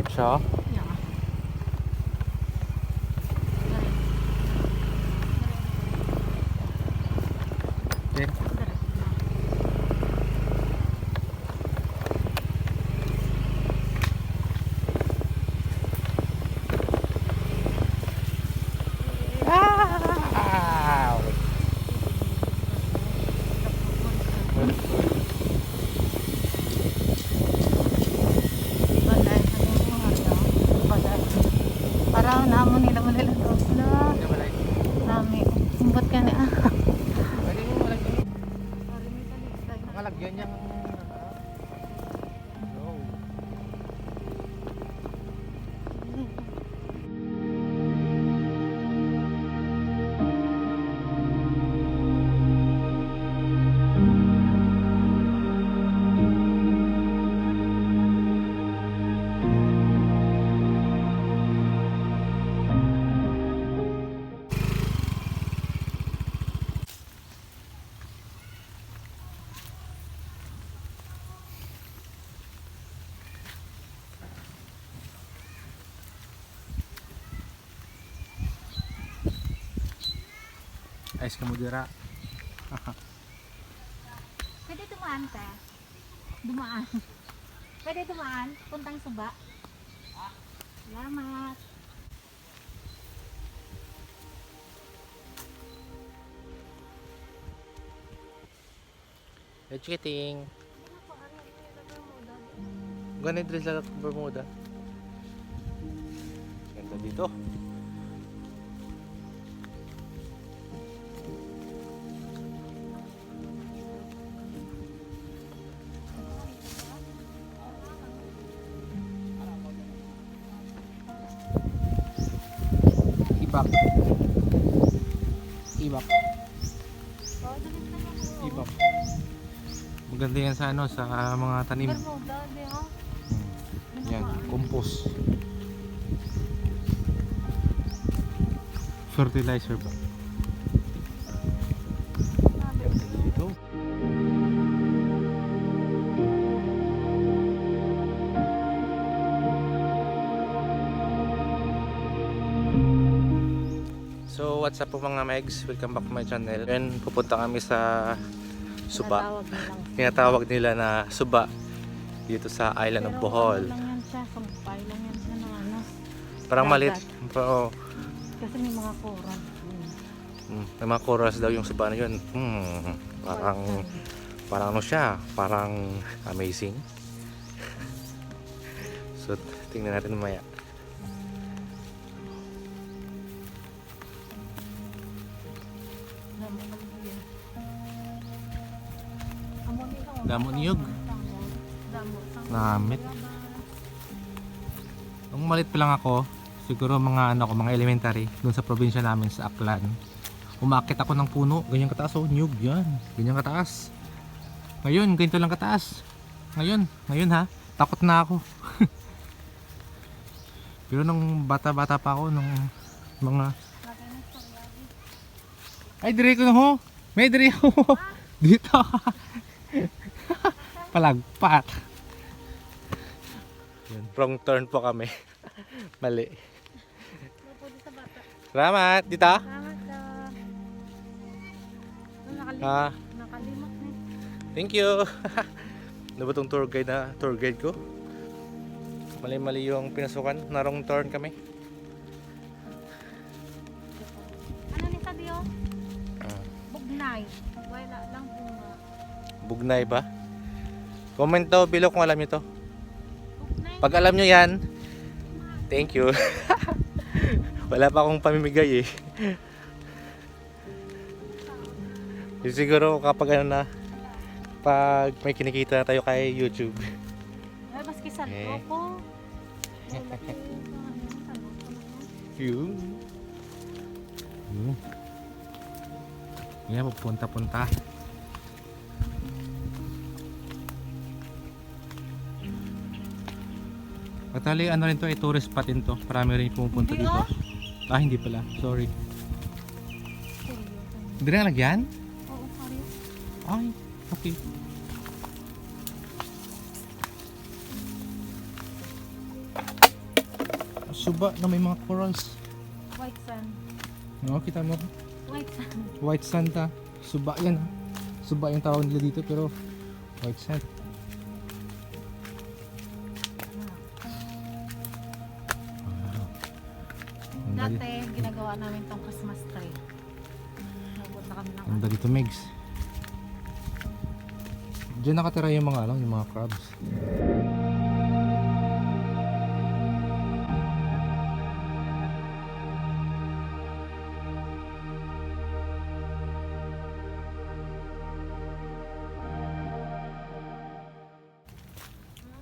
rickshaw Ayos ka mo dira. Pwede dumaan ka. Dumaan. Pwede dumaan. Puntang suba. Salamat. Educating. Ganit rin sa Bermuda. Ganda dito. Ibak. Ibak. Ibak. Maganda yan sa ano sa mga tanim. Ha? Yan, compost. Fertilizer ba? So what's up po mga megs? Welcome back to my channel. And pupunta kami sa Suba. Tinatawag nila na Suba dito sa Island of Pero Bohol. ano lang yan siya, sampay lang yan siya ng ano. Parang malit. Oo. Kasi may mga. Hmm. Mm, may mga chorus daw yung Suba na yun. Hmm, parang parang ano siya, parang amazing. so, tingnan natin mamaya. Amo ni lang. Damo niyog. Damo. sang- Namit. Nung malit pa lang ako, siguro mga ano ko, mga elementary, dun sa probinsya namin sa Aklan. Umakit ako ng puno, ganyan kataas oh, nyug yan. Ganyan kataas. Ngayon, ganito lang kataas. Ngayon, ngayon ha, takot na ako. Pero nung bata-bata pa ako, nung mga... Ay, dire ko na ho! May dire ho! Dito! Palagpat! Yun, wrong turn po kami. Mali. Pwede sa bata. Salamat, dito. Salamat ka. Nakalimot. Ah, Nakalimot na. thank you. ano ba tong tour guide na tour guide ko? Mali-mali yung pinasukan. Na wrong turn kami. Ano ni sa Dio? Ah, Bugnay. Wala lang bunga. bugnay ba? Comment daw below kung alam nyo to. Pag alam nyo yan, thank you. Wala pa akong pamimigay eh. Yung siguro kapag ano na, pag may kinikita na tayo kay YouTube. Ay, maski sa Eh. loko. Yun. Yan, pupunta-punta. Actually, ano rin to, eh, tourist spot din to. Marami rin pumupunta dito. ah. Ah, hindi pala. Sorry. Hindi na lagyan? Oo, pare. Ay, okay. Suba na may mga corals. White sand. No, kita mo. White sand. White sand ha. Suba yan ha. Suba yung tawag nila dito pero white sand. Dati, ginagawa namin tong Christmas tree. Napunta kami ng ang dali to Megs. Diyan nakatira yung mga ano, yung mga crabs.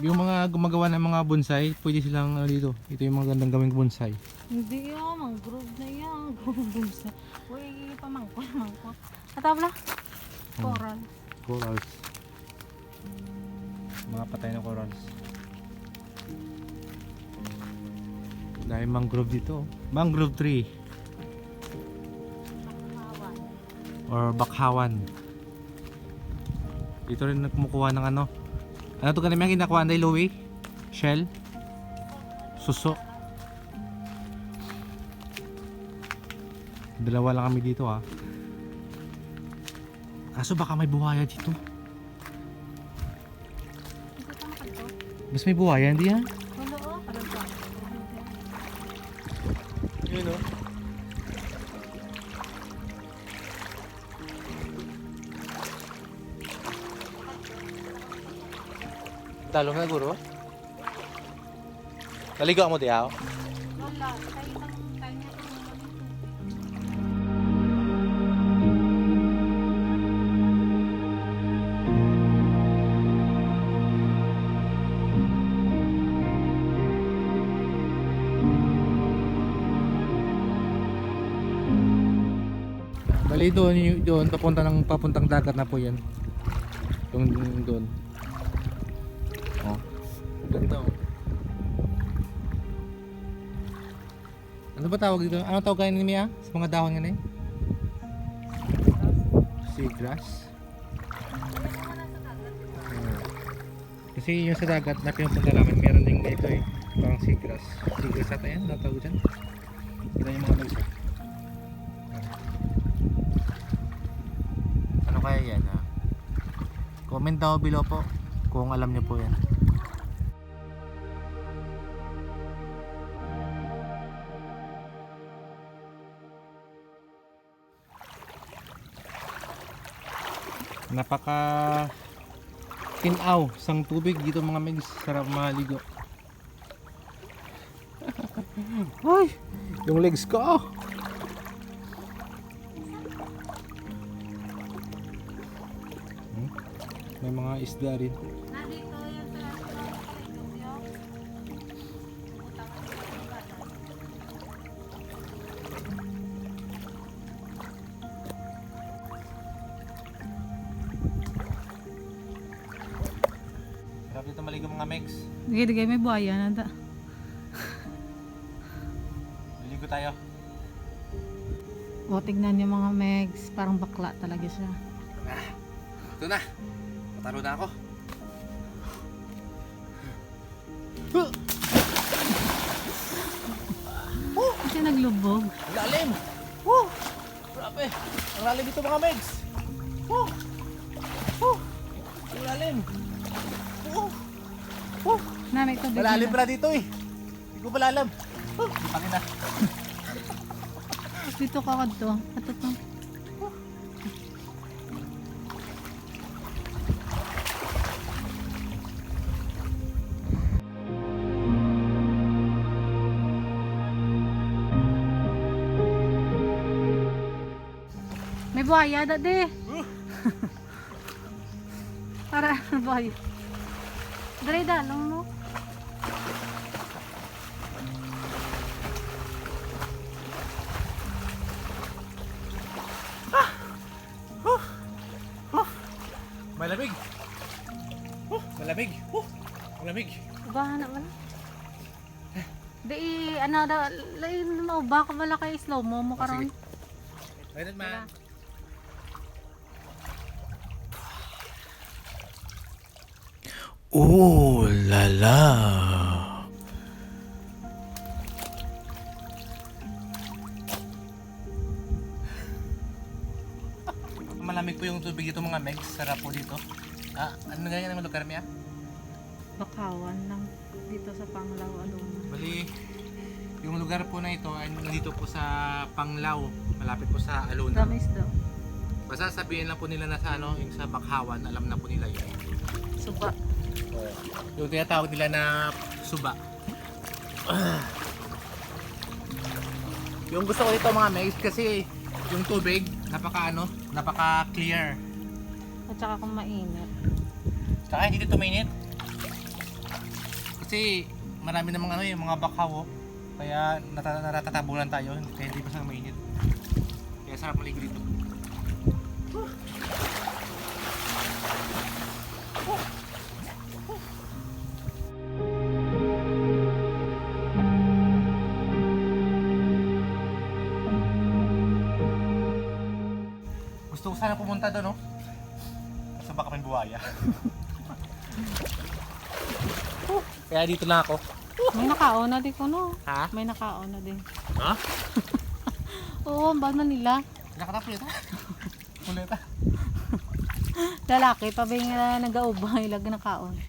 Yung mga gumagawa ng mga bonsai, pwede silang ano dito. Ito yung mga gandang gawing bonsai. Hindi yan, mangrove na yan. Gumsa. Uy, pamangkot, mangkot. Katabla? Coral. Corals. Mga patay na corals. Dahil mangrove dito. oh. Mangrove tree Hawan. or bakhawan. Dito rin kumukuha ng ano. Ano to kanina kinakuha na Louie? Shell? Suso. Dalawa lang kami dito ha. Kaso baka may buhaya dito. Mas may buhaya, hindi ha? Talong na guro? Naligaw mo diyaw? Wala. Tayo pang niya pang Bali doon, doon, papunta ng papuntang dagat na po yan. Yung doon. Ganda oh. Ano ba tawag dito? Ano tawag kayo ni Mia? Sa mga dahon nga na eh? Seagrass? Oo. Kasi yung sa dagat na pinupunta namin, meron din dito eh. Parang seagrass. Seagrass ata yan, ano tawag dyan? Kita yung mga nagsa. Ano kaya yan ha? Comment down below po kung alam niyo po yan. Napaka tinaw sang tubig dito mga megs sarap maligo ay yung legs ko oh. Hmm? may mga isda rin Sige, sige, may buhaya na da. maligo tayo O, tignan niyo mga megs. Parang bakla talaga siya. ito na matalo na ako Kasi naglubog. Ang lalim! Woo! Grabe! Ang lalim dito mga megs! Woo! Woo! Ang lalim! Woo! Woo! Na, may tubig. Malalim pala dito eh! Hindi ko pala alam! Woo! Pangin na! Dito ka ka to. Ato to. May buhaya dati. Para buhaya. Dari dalong mo. Ah! Huh! Huh! Malamig. Huh! Malamig. Huh! Malamig. Ubahan naman. Di, ano, lain mo, baka wala kay slow mo mo karon. Wait, man. Wala. Ooh la la. Malamig po yung tubig dito mga megs. Sarap po dito. Ah, ano ganyan ang lugar niya? Bakawan lang dito sa Panglaw alone. Bali, yung lugar po na ito ay nandito po sa Panglao, malapit po sa Aluna. Dami isda. Basta sabihin lang po nila na sa ano, yung sa Bakhawan, alam na po nila yun. Suba. Yung tinatawag nila na suba. yung gusto ko dito mga megs kasi yung tubig napaka ano, napaka clear. At saka kung mainit. Saka hindi dito mainit. Kasi marami namang ano yung mga bakhaw oh. Kaya natatatabunan tayo, kaya hindi pa mainit. Kaya sarap maligo dito. Gusto ko sana pumunta doon, no? Kaso baka may buhaya. Kaya dito lang ako. May nakaon na din ko no. Ha? May nakaon na din. Ha? Oo, ang bal nila. Nakatapos ito. Ulit ah. Lalaki pa ba yung uh, nag-aubang ilag nakaon.